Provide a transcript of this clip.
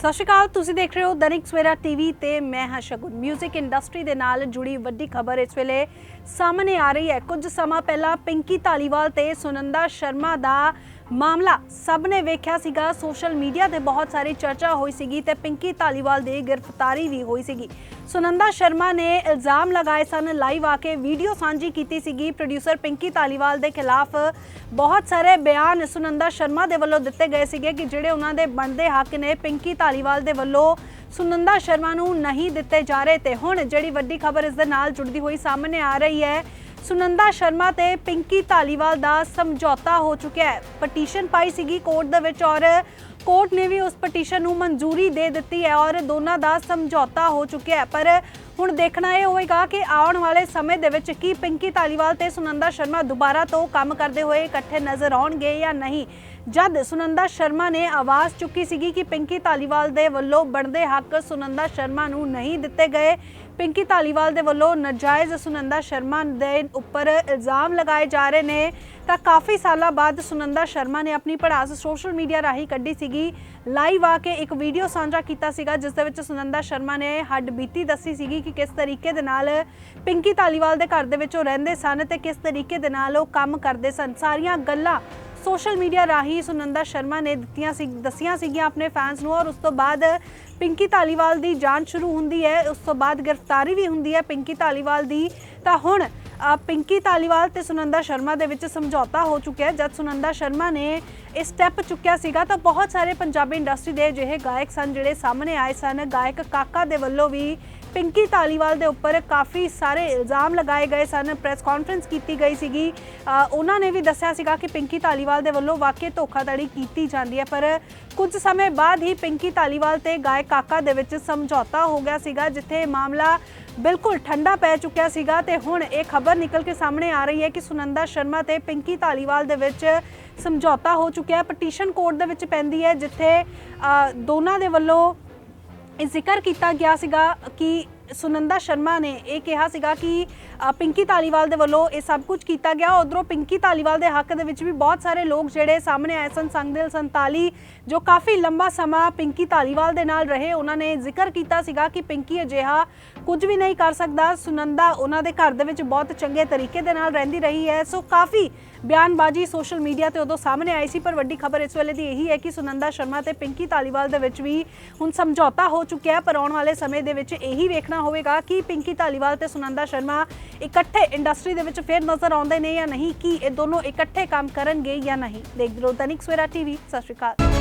ਸਤਿ ਸ਼੍ਰੀ ਅਕਾਲ, ਤੁਸੀਂ ਦੇਖ ਰਹੇ ਹੋ ਦੈਨਿਕ ਸਵੇਰਾ ਟੀਵੀ ਤੇ ਮੈਂ ਹਾਂ ਸ਼ਗੁਨ। 뮤직 ਇੰਡਸਟਰੀ ਦੇ ਨਾਲ ਜੁੜੀ ਵੱਡੀ ਖਬਰ ਇਸ ਵੇਲੇ ਸਾਹਮਣੇ ਆ ਰਹੀ ਹੈ। ਕੁਝ ਸਮਾਂ ਪਹਿਲਾਂ ਪਿੰਕੀ ਧਾਲੀਵਾਲ ਤੇ ਸੁਨੰਦਾ ਸ਼ਰਮਾ ਦਾ ਮਾਮਲਾ ਸਭ ਨੇ ਵੇਖਿਆ ਸੀਗਾ। ਸੋਸ਼ਲ ਮੀਡੀਆ ਤੇ ਬਹੁਤ ਸਾਰੀ ਚਰਚਾ ਹੋਈ ਸੀਗੀ ਤੇ ਪਿੰਕੀ ਧਾਲੀਵਾਲ ਦੀ ਗ੍ਰਿਫਤਾਰੀ ਵੀ ਹੋਈ ਸੀਗੀ। ਸੁਨੰਦਾ ਸ਼ਰਮਾ ਨੇ ਇਲਜ਼ਾਮ ਲਗਾਏ ਸਨ, ਲਾਈਵ ਆ ਕੇ ਵੀਡੀਓ ਸਾਂਝੀ ਕੀਤੀ ਸੀਗੀ। ਪ੍ਰੋਡਿਊਸਰ ਪਿੰਕੀ ਧਾਲੀਵਾਲ ਦੇ ਖਿਲਾਫ ਬਹੁਤ ਸਾਰੇ ਬਿਆਨ ਸੁਨੰਦਾ ਸ਼ਰਮਾ ਦੇ ਵੱਲੋਂ ਦਿੱਤੇ ਗਏ ਸੀਗੇ ਕਿ ਜਿਹੜੇ ਉਹਨਾਂ ਦੇ ਬਣਦੇ ਹੱਕ ਨੇ, ਪਿੰਕੀ ਧਾਲੀਵਾਲ ਦੇ ਵੱਲੋਂ ਸੁਨੰਦਾ ਸ਼ਰਮਾ ਨੂੰ ਨਹੀਂ ਦਿੱਤੇ ਜਾ ਰਹੇ ਤੇ ਹੁਣ ਜਿਹੜੀ ਵੱਡੀ ਖਬਰ ਇਸ ਦੇ ਨਾਲ ਜੁੜਦੀ ਹੋਈ ਸਾਹਮਣੇ ਆ ਰਹੀ ਹੈ ਸੁਨੰਦਾ ਸ਼ਰਮਾ ਤੇ ਪਿੰਕੀ ਧਾਲੀਵਾਲ ਦਾ ਸਮਝੌਤਾ ਹੋ ਚੁੱਕਿਆ ਹੈ। ਪਟੀਸ਼ਨ ਪਾਈ ਸੀਗੀ ਕੋਰਟ ਦੇ ਵਿੱਚ ਔਰ ਕੋਰਟ ਨੇ ਵੀ ਉਸ ਪਟੀਸ਼ਨ ਨੂੰ ਮਨਜ਼ੂਰੀ ਦੇ ਦਿੱਤੀ ਹੈ ਔਰ ਦੋਨਾਂ ਦਾ ਸਮਝੌਤਾ ਹੋ ਚੁੱਕਿਆ ਹੈ। ਪਰ ਹੁਣ ਦੇਖਣਾ ਇਹ ਹੋਵੇਗਾ ਕਿ ਆਉਣ ਵਾਲੇ ਸਮੇਂ ਦੇ ਵਿੱਚ ਕੀ ਪਿੰਕੀ ਧਾਲੀਵਾਲ ਤੇ ਸੁਨੰਦਾ ਸ਼ਰਮਾ ਦੁਬਾਰਾ ਤੋਂ ਕੰਮ ਕਰਦੇ ਹੋਏ ਇਕੱਠੇ ਨਜ਼ਰ ਆਉਣਗੇ ਜਾਂ ਨਹੀਂ। ਜਦ ਸੁਨੰਦਾ ਸ਼ਰਮਾ ਨੇ ਆਵਾਜ਼ ਚੁੱਕੀ ਸੀਗੀ ਕਿ ਪਿੰਕੀ ਧਾਲੀਵਾਲ ਦੇ ਵੱਲੋਂ ਬਣਦੇ ਹੱਕ ਸੁਨੰਦਾ ਸ਼ਰਮਾ ਨੂੰ ਨਹੀਂ ਦਿੱਤੇ ਗਏ, ਪਿੰਕੀ ਧਾਲੀਵਾਲ ਦੇ ਵੱਲੋਂ ਨਜਾਇਜ਼ ਸੁਨੰਦਾ ਸ਼ਰਮਾ ਦੇ ਉੱਪਰ ਇਲਜ਼ਾਮ ਲਗਾਏ ਜਾ ਰਹੇ ਨੇ, ਤਾਂ ਕਾਫੀ ਸਾਲਾਂ ਬਾਅਦ ਸੁਨੰਦਾ ਸ਼ਰਮਾ ਨੇ ਆਪਣੀ ਪੜਾਸ ਸੋਸ਼ਲ ਮੀਡੀਆ ਰਾਹੀਂ ਕੱਢੀ ਸੀਗੀ। ਲਾਈਵ ਆ ਕੇ ਇੱਕ ਵੀਡੀਓ ਸਾਂਝਾ ਕੀਤਾ ਸੀਗਾ, ਜਿਸ ਦੇ ਵਿੱਚ ਸੁਨੰਦਾ ਸ਼ਰਮਾ ਨੇ ਹੱਡ ਬੀਤੀ ਦੱਸੀ ਸੀਗੀ ਕਿ ਕਿਸ ਤਰੀਕੇ ਦੇ ਨਾਲ ਪਿੰਕੀ ਧਾਲੀਵਾਲ ਦੇ ਘਰ ਦੇ ਵਿੱਚ ਉਹ ਰਹਿੰਦੇ ਸਨ ਤੇ ਕਿਸ ਤਰੀਕੇ ਦੇ ਨਾਲ ਉਹ ਕੰਮ ਕਰਦੇ ਸਨ। ਸਾਰੀਆਂ ਗੱਲਾਂ ਸੋਸ਼ਲ ਮੀਡੀਆ ਰਾਹੀਂ ਸੁਨੰਦਾ ਸ਼ਰਮਾ ਨੇ ਦਿੱਤੀਆਂ ਸੀ, ਦੱਸੀਆਂ ਸੀਗੀਆਂ ਆਪਣੇ ਫੈਨਸ ਨੂੰ ਔਰ ਉਸ ਤੋਂ ਬਾਅਦ ਪਿੰਕੀ ਧਾਲੀਵਾਲ ਦੀ ਜਾਂਚ ਸ਼ੁਰੂ ਹੁੰਦੀ ਹੈ, ਉਸ ਤੋਂ ਬਾਅਦ ਗ੍ਰਿਫਤਾਰੀ ਵੀ ਹੁੰਦੀ ਹੈ ਪਿੰਕੀ ਧਾਲੀਵਾਲ ਦੀ। ਤਾਂ ਹੁਣ ਪਿੰਕੀ ਤਾਲੀਵਾਲ ਤੇ ਸੁਨੰਦਾ ਸ਼ਰਮਾ ਦੇ ਵਿੱਚ ਸਮਝੌਤਾ ਹੋ ਚੁੱਕਿਆ ਹੈ। ਜਦ ਸੁਨੰਦਾ ਸ਼ਰਮਾ ਨੇ ਇਹ ਸਟੈਪ ਚੁੱਕਿਆ ਸੀਗਾ ਤਾਂ ਬਹੁਤ ਸਾਰੇ ਪੰਜਾਬੀ ਇੰਡਸਟਰੀ ਦੇ ਅਜਿਹੇ ਗਾਇਕ ਸਨ ਜਿਹੜੇ ਸਾਹਮਣੇ ਆਏ ਸਨ। ਗਾਇਕ ਕਾਕਾ ਦੇ ਵੱਲੋਂ ਵੀ ਪਿੰਕੀ ਧਾਲੀਵਾਲ ਦੇ ਉੱਪਰ ਕਾਫੀ ਸਾਰੇ ਇਲਜ਼ਾਮ ਲਗਾਏ ਗਏ ਸਨ ਪ੍ਰੈਸ ਕਾਨਫਰੰਸ ਕੀਤੀ ਗਈ ਸੀਗੀ। ਉਹਨਾਂ ਨੇ ਵੀ ਦੱਸਿਆ ਸੀਗਾ ਕਿ ਪਿੰਕੀ ਧਾਲੀਵਾਲ ਦੇ ਵੱਲੋਂ ਵਾਕਿਆ ਧੋਖਾਧੜੀ ਕੀਤੀ ਜਾਂਦੀ ਹੈ, ਪਰ ਕੁਝ ਸਮੇਂ ਬਾਅਦ ਹੀ ਪਿੰਕੀ ਧਾਲੀਵਾਲ ਤੇ ਗਾਇਕ ਕਾਕਾ ਦੇ ਵਿੱਚ ਸਮਝੌਤਾ ਹੋ ਗਿਆ ਸੀਗਾ, ਜਿੱਥੇ ਮਾਮਲਾ ਬਿਲਕੁਲ ਠੰਡਾ ਪੈ ਚੁੱਕਿਆ ਸੀਗਾ ਤੇ ਹੁਣ ਇਹ ਖਬਰ ਨਿਕਲ ਕੇ ਸਾਹਮਣੇ ਆ ਰਹੀ ਹੈ ਕਿ ਸੁਨੰਦਾ ਸ਼ਰਮਾ ਤੇ ਪਿੰਕੀ ਧਾਲੀਵਾਲ ਦੇ ਵਿੱਚ ਸਮਝੌਤਾ ਹੋ ਚੁੱਕਿਆ ਹੈ। ਪਟੀਸ਼ਨ ਕੋਰਟ ਦੇ ਵਿੱਚ ਪੈਂਦੀ ਹੈ, ਜਿੱਥੇ ਦੋਨਾਂ ਦੇ ਵੱਲੋਂ ਇਹ ਜ਼ਿਕਰ ਕੀਤਾ ਗਿਆ ਸੀਗਾ ਕਿ ਸੁਨੰਦਾ ਸ਼ਰਮਾ ਨੇ ਇਹ ਕਿਹਾ ਸੀਗਾ ਕਿ ਪਿੰਕੀ ਧਾਲੀਵਾਲ ਦੇ ਵੱਲੋਂ ਇਹ ਸਭ ਕੁਝ ਕੀਤਾ ਗਿਆ। ਉਧਰੋਂ ਪਿੰਕੀ ਧਾਲੀਵਾਲ ਦੇ ਹੱਕ ਦੇ ਵਿੱਚ ਵੀ ਬਹੁਤ ਸਾਰੇ ਲੋਕ ਜਿਹੜੇ ਸਾਹਮਣੇ ਆਏ ਸਨ ਸੰਗਦਿਲ 47 ਜੋ ਕਾਫੀ ਲੰਬਾ ਸਮਾਂ ਪਿੰਕੀ ਧਾਲੀਵਾਲ ਦੇ ਨਾਲ ਰਹੇ। ਉਹਨਾਂ ਨੇ ਜ਼ਿਕਰ ਕੀਤਾ ਸੀਗਾ ਕਿ ਪਿੰਕੀ ਅਜਿਹਾ ਕੁਝ ਵੀ ਨਹੀਂ ਕਰ ਸਕਦਾ। ਸੁਨੰਦਾ ਉਹਨਾਂ ਦੇ ਘਰ ਦੇ ਵਿੱਚ ਬਹੁਤ ਚੰਗੇ ਤਰੀਕੇ ਦੇ ਨਾਲ ਰਹਿੰਦੀ ਰਹੀ ਹੈ। ਸੋ ਕਾਫੀ ਬਿਆਨਬਾਜ਼ੀ ਸੋਸ਼ਲ ਮੀਡੀਆ ਤੇ ਉਦੋਂ ਸਾਹਮਣੇ ਆਈ ਸੀ, ਪਰ ਵੱਡੀ ਖਬਰ ਇਸ ਵੇਲੇ ਦੀ ਇਹੀ ਹੈ ਕਿ ਸੁਨੰਦਾ ਸ਼ਰਮਾ ਤੇ ਪਿੰਕੀ ਧਾਲੀਵਾਲ ਦੇ ਵਿੱਚ ਵੀ ਹੁਣ ਸਮਝੌਤਾ ਹੋ ਚੁੱਕਿਆ ਹੈ, ਪਰ ਆਉਣ ਵਾਲੇ ਸਮੇਂ ਦੇ ਵਿੱਚ ਇਹੀ ਵੇਖਣਾ ਹੋਵੇਗਾ ਕਿ ਪਿੰਕੀ ਧਾਲੀਵਾਲ ਤੇ ਸੁਨੰਦਾ ਸ਼ਰਮਾ ਇਕੱਠੇ ਇੰਡਸਟਰੀ ਦੇ ਵਿੱਚ ਫੇਰ ਨਜ਼ਰ ਆਉਂਦੇ ਨੇ ਜਾਂ ਨਹੀਂ, ਕਿ ਇਹ ਦੋਨੋਂ ਇਕੱਠੇ ਕੰਮ ਕਰਨਗੇ ਜਾਂ ਨਹੀਂ? ਦੇਖਦੇ ਰਹੋ ਦੈਨਿਕ ਸਵੇਰਾ ਟੀਵੀ, ਸਤਿ ਸ਼੍ਰੀ ਅਕਾਲ।